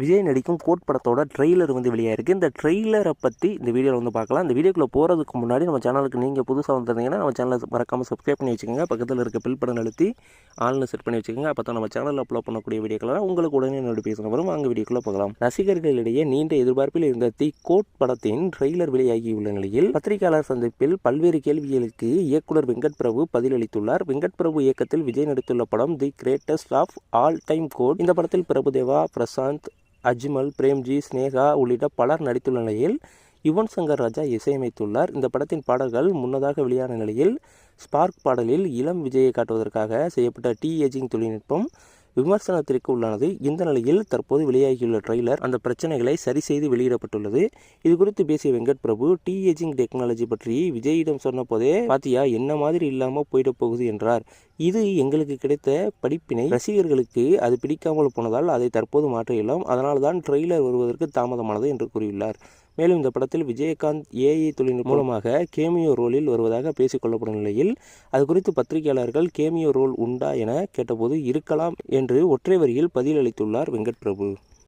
விஜய் நடிக்கும் கோட் படத்தோட ட்ரெய்லர் வந்து வெளியாயிருக்கு. இந்த ட்ரெய்லரை பற்றி இந்த வீடியோவில் வந்து பார்க்கலாம். இந்த வீடியோக்குள்ளே போகிறதுக்கு முன்னாடி நம்ம சேனலுக்கு நீங்கள் புதுசாக வந்திருந்தீங்கன்னா நம்ம சேனலை மறக்காமல் சப்ஸ்கிரைப் பண்ணி வச்சுக்கோங்க. பக்கத்தில் இருக்க பில் படம் அழுத்தி ஆன்லைன் செட் பண்ணி வச்சுக்கோங்க. அப்போ தான் நம்ம சேனலில் அப்லோட் பண்ணக்கூடிய வீடியோக்கெல்லாம் உங்களுக்கு உடனே நோட்டிஃபிகேஷன் வரும். அங்கே வீடியோக்குள்ளே பார்க்கலாம் ரசிகர்களிடையே நீண்ட எதிர்பார்ப்பில் இருந்த தி கோட் படத்தின் ட்ரெய்லர் வெளியாகியுள்ள நிலையில் பத்திரிகையாளர் சந்திப்பில் பல்வேறு கேள்விகளுக்கு இயக்குனர் வெங்கட் பிரபு பதிலளித்துள்ளார். வெங்கட் பிரபு இயக்கத்தில் விஜய் நடித்துள்ள படம் the greatest of all time GOAT. இந்த படத்தில் பிரபுதேவா பிரசாந்த் அஜ்மல் பிரேம்ஜி ஸ்னேகா உள்ளிட்ட பலர் நடித்துள்ள நிலையில் யுவன் சங்கர் ராஜா இசையமைத்துள்ளார். இந்த படத்தின் பாடல்கள் முன்னதாக வெளியான நிலையில் ஸ்பார்க் பாடலில் இளம் விஜயை காட்டுவதற்காக செய்யப்பட்ட டி ஏஜிங் தொழில்நுட்பம் விமர்சனத்திற்கு உள்ளானது இந்த நிலையில் தற்போது வெளியாகியுள்ள ட்ரெய்லர் அந்த பிரச்சனைகளை சரி செய்து வெளியிடப்பட்டுள்ளது. இது குறித்து பேசிய Venkat Prabhu D ageing technology பற்றி விஜயிடம் சொன்னபோதே பாத்தியா என்ன மாதிரி இல்லாமல் போயிட போகுது என்றார். இது எங்களுக்கு கிடைத்த படிப்பினை ரசிகர்களுக்கு அது பிடிக்காமல் போனதால் அதை தற்போது மாற்ற இயலும் அதனால் தான் ட்ரெய்லர் வருவதற்கு தாமதமானது என்று கூறியுள்ளார். மேலும் இந்த படத்தில் விஜயகாந்த் ஏஐ தொழில்நுட்பம் மூலமாக கேமியோ ரோலில் வருவதாக பேசிக்கொள்ளப்படும் நிலையில் அது குறித்து பத்திரிகையாளர்கள் கேமியோ ரோல் உண்டா என கேட்டபோது இருக்கலாம் என்று ஒற்றை வரியில் பதிலளித்துள்ளார் வெங்கட் பிரபு